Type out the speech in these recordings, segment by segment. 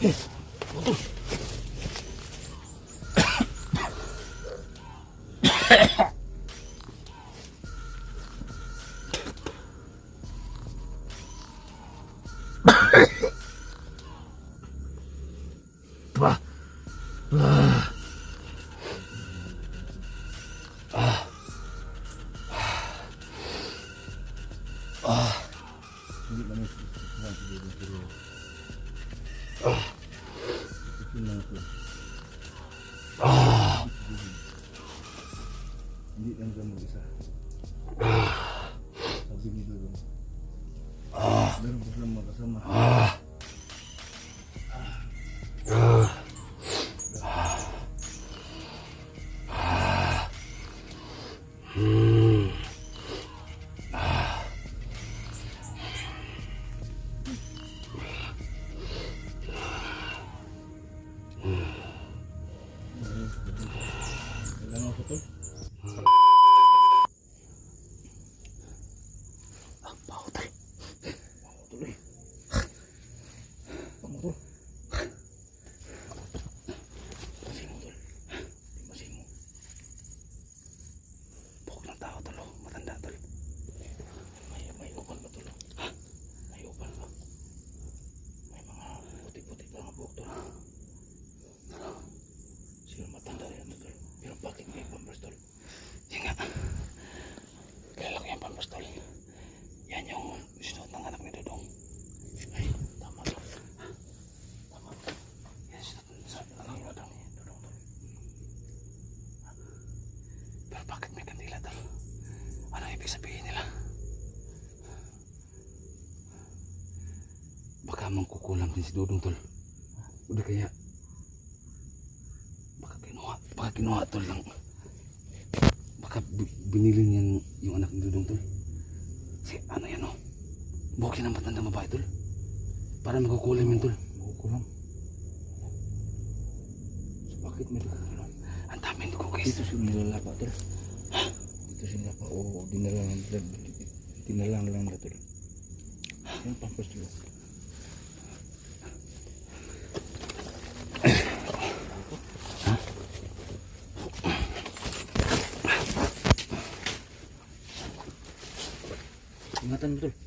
Ba? Ah. Ah. Ah. Hindi Ah. Hindi lang siya mag-isa. Sabi ni Dudong. Ah. Ah. Ah. Baka mangkukulam din si Dudong tol. O di kaya baka kinuha, baka kinuha tol lang. Baka bi- binili niya yung- anak ni Dudong tol. Si ano yan oh. Bukin ang matanda babae tol. Para magkukulam yun tol. Makukulam. So, bakit may kukulam? Ang daming cookies. Dito sila nilalapa tol. Dito sila pa o dinala lang dinala lang nila tol. Yung pampers tol. Ingatan mo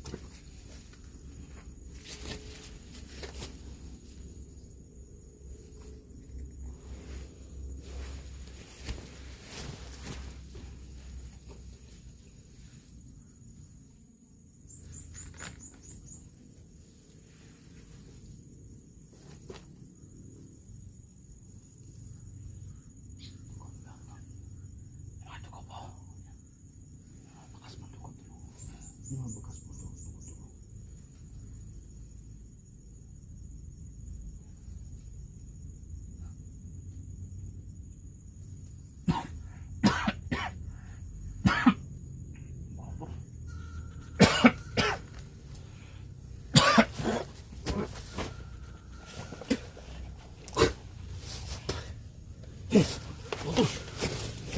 tol. Mga dugo po. Bakas mo dugo tol. Yung mga bakas mo tol.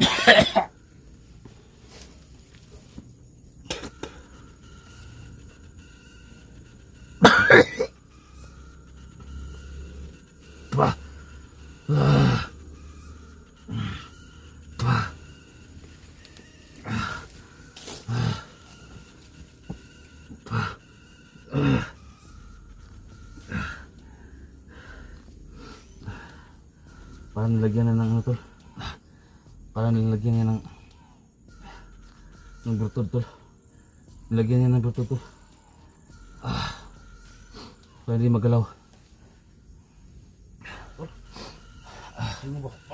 Ba. Ah. Ba. Ba. Parang nilagyan na ng ano tol. Parang nilagyan niya ng ng brutod tol. Nilagyan niya ng brutod tol. Ah. Para hindi magalaw. Sino ba?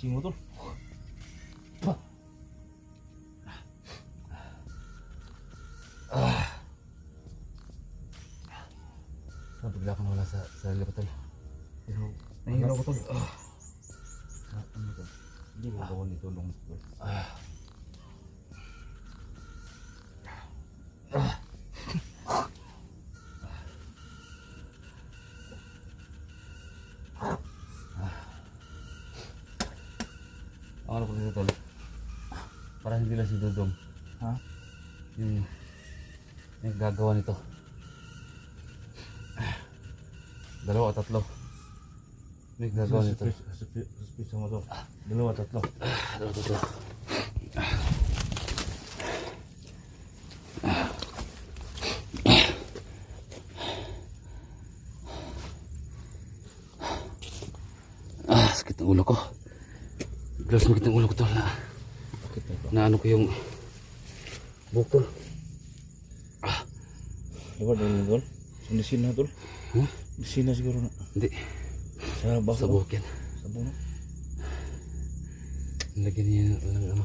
Gising mo tol. Ah, bigla ko nawala sa sarili ko tol. Pero nahihiraw ko tol. Ah. Ah, ano to? Hindi ko gawa ni tulong tol. Ang ano ko dito tol. Para hindi lang si Dudong. Ha? Yung yung gagawa nito. Dalawa tatlo. May gagawa nito. Suspisa mo tol. Dalawa, tatlo. Dalawa tatlo. Ah, sakit ng ulo ko. Bigla sumakit ng ulo ko tol na, na to? ano ko yung buhok tol. Diba dahil tol? Sinisin na tol? Huh? Sinisin na siguro na. Hindi, Sa bako. sa buhok yan. Sa buhok. Nilagyan niya ng ano.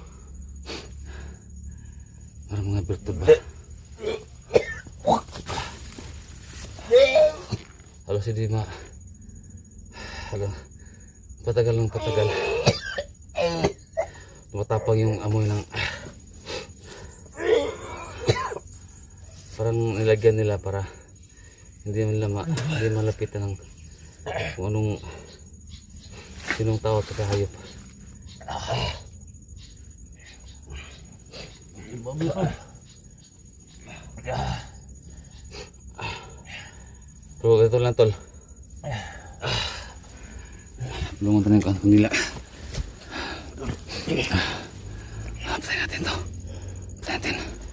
Parang mga bertol ba? Halos hindi ma... Halos... Patagal ng patagal. Tumatapang yung amoy ng... Parang nilagyan nila para hindi nila ma, hindi malapitan ng kung anong sinong tao at hayop. Tol. Pero ito lang tol. Lumunta na yung kanto nila. Patayin natin to. Patayin natin.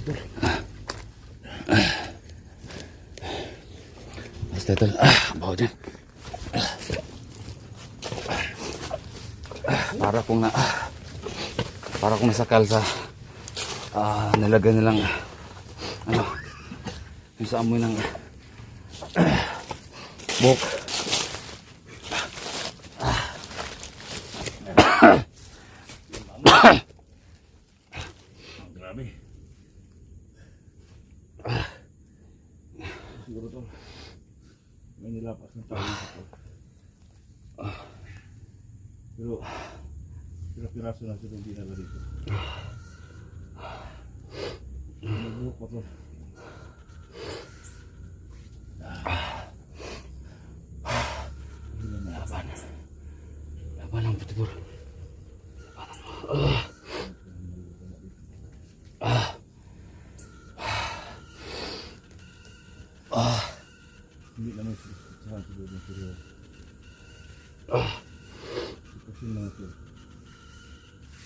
Tol. Basta tol. Ah, bawa dyan. Para kung na... Para kung nasakal sa... Ah, nilagay nilang... Ano? Yung sa amoy ng... ah, Buhok. Grabe. Siguro tol. May nilapas ng tao dito tol. Pero, pira-piraso na siguro hindi na dito. Nagbuhok pa tol. Laban. Laban ang putibur. Hindi naman saan siguro yung siguro. Kasi na ito.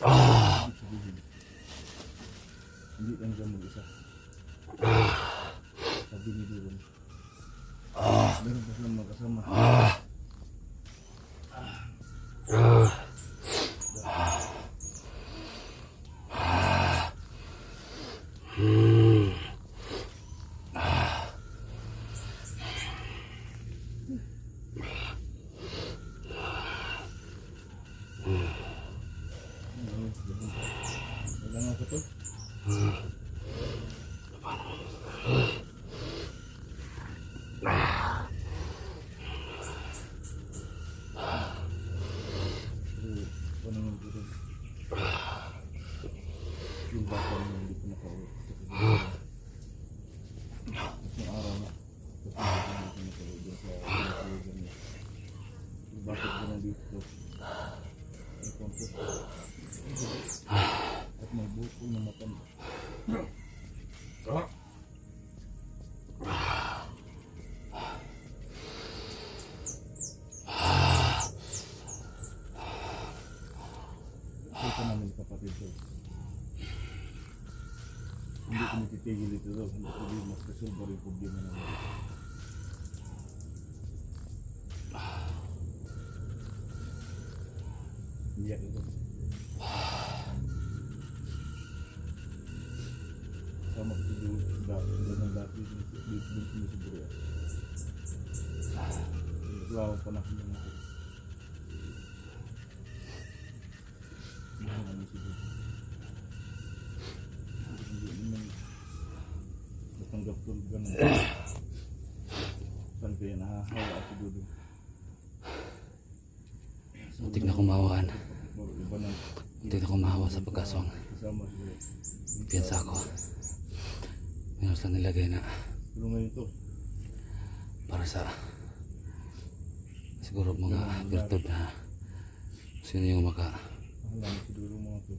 Ibig sabihin, Hindi lang siya mag-isa. Sabi ni Diron. Meron pa silang magkasama. Wala nga ko to. So, ano naman po rin. Yung bata naman hindi ko nakauwi. Isang araw na. Tapos hindi ko nakauwi dun sa pinatulugan niya. Yung bakit ko nandito. Ang kontes ko. At may buko na matanda. Ito namin kapatid ko. Hindi ko natitigil ito daw. Hindi ko mas kasulba rin problema namin. Dito siguro. Naglawa pa na ako ng ako. Mahal mo siguro. Hindi naman natanggap ko ganun. Saan kaya nahahawa ako dulo. Muntik na kumawaan. Muntik na kumahawa sa pagkaswang. Piyansa ko. Meron silang nilagay na Pero ngayon to, para sa siguro mga virtud na sino yung maka to.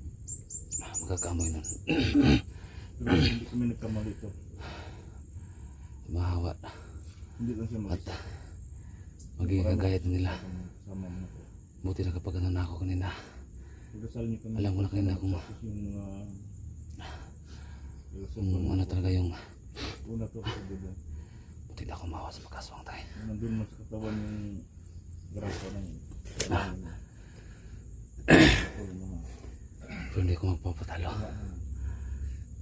magkakamoy nun. Pero hindi kami nagkamali to. Mahawa Hindi lang siya at magiging kagayat nila. Buti na kapag ano na ako kanina. Alam ko na kanina kung- yung mga... Kung ano talaga yung Una to sa dulo. buti na ako mahawa sa pagkaswang tayo. Nandun mo sa katawan yung grasa ng... Mga... Pero hindi ako magpapatalo. mga-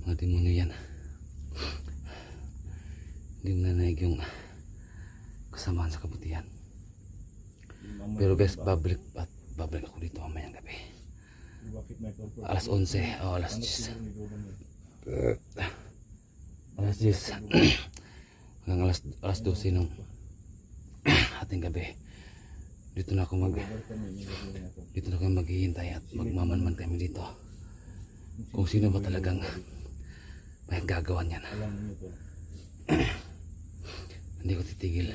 Mga demonyo yan. Hindi mo nanaig yung kasamaan sa kabutihan. Pero guys, ba- babalik at babalik ako dito mamayang gabi. Alas 11 o alas Ano 10. Yun? Alas 10 hanggang alas, alas 12 ng ating gabi. Dito na ako mag dito na kami maghihintay at magmamanman kami dito. Kung sino ba talagang may gagawa niyan. Hindi ko titigil.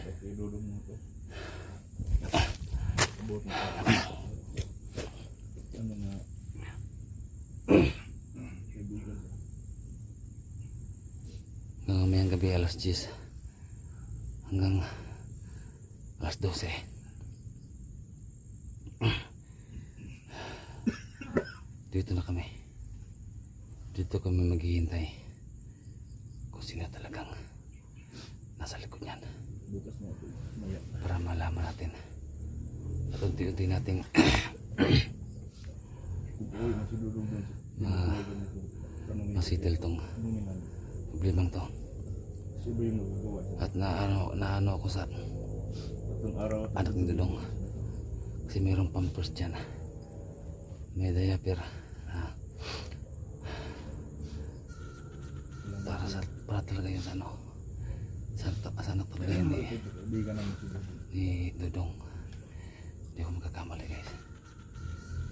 Ano nga? Kaibigan ko. Hanggang mamayang gabi alas 10 hanggang alas 12. Dito na kami. Dito kami maghihintay. Kung sino talagang nasa likod niyan. Para malaman natin at unti-unti nating ko. masitil tong. Problemang to. At naano naano ako sa anak ni Dudong. Kasi mayroong pampers dyan. May diaper. Na para sa para talaga yun sa ano. Sa, sa anak talaga yun ni, si Dodong. ni Dudong. Hindi ako magkakamali guys.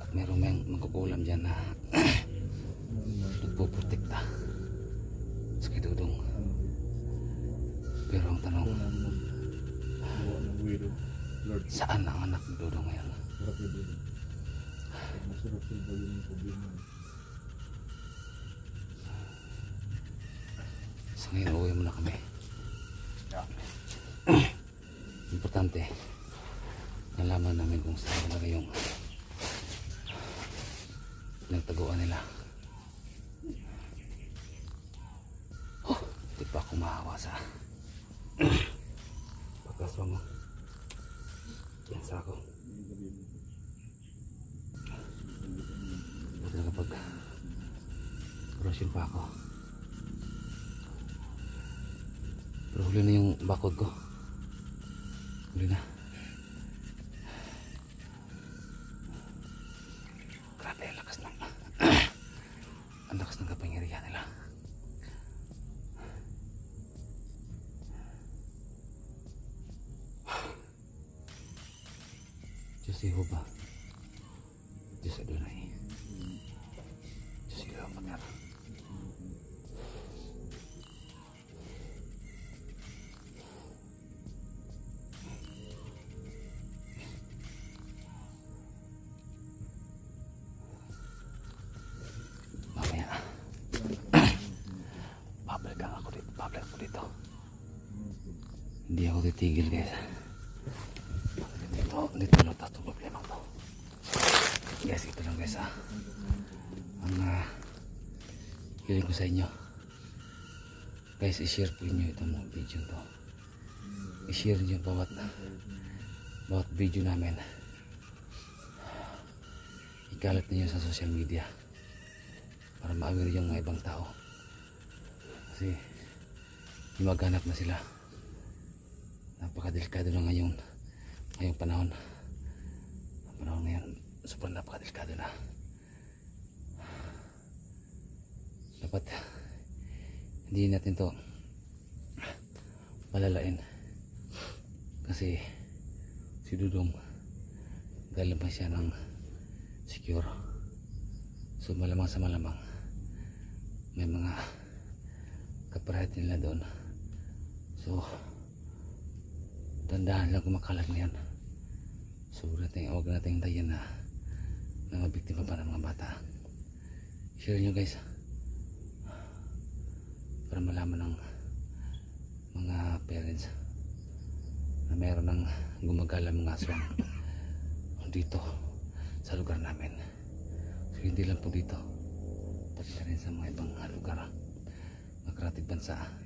At mayroong may magkukulam dyan na Ano nagpuprotekta sa kay Dudong Ano? pero ang tanong ano saan ang anak ni Dudong ngayon masarap silba yung problema. So ngayon uwi muna kami. Importante, nalaman namin kung saan talaga yung nagtaguan nila. Pa ako mahawa sa pagkaswa mo. Yan sa ako. Buti na kapag orasyon pa ako. Pero huli na yung bakod ko. Huli na. Diyos Jehovah. Diyos Adonai. Diyos Pater. Mamaya. Babalik guys. Guys, ito lang guys ah. Ang uh, hiling ko sa inyo. Guys, i-share po inyo itong mga video to. I-share nyo bawat bawat video namin. Ikalat niyo sa social media para ma-aware yung mga ibang tao. Kasi lumaganap na sila. napakadelikado na ngayon ngayong panahon panahon ngayon sobrang napakadelikado na. Dapat hindi natin to malalain. Kasi si Dudong pa siya ng secure. So malamang sa malamang may mga kaparehat nila doon. So tandaan lang kumakalat na yan so huwag natin, huwag natin tayan na mga biktima pa ng mga bata. Share nyo guys para malaman ng mga parents na meron ng gumagala mga aswang dito sa lugar namin. So hindi lang po dito pati rin sa mga ibang lugar mga karatig bansa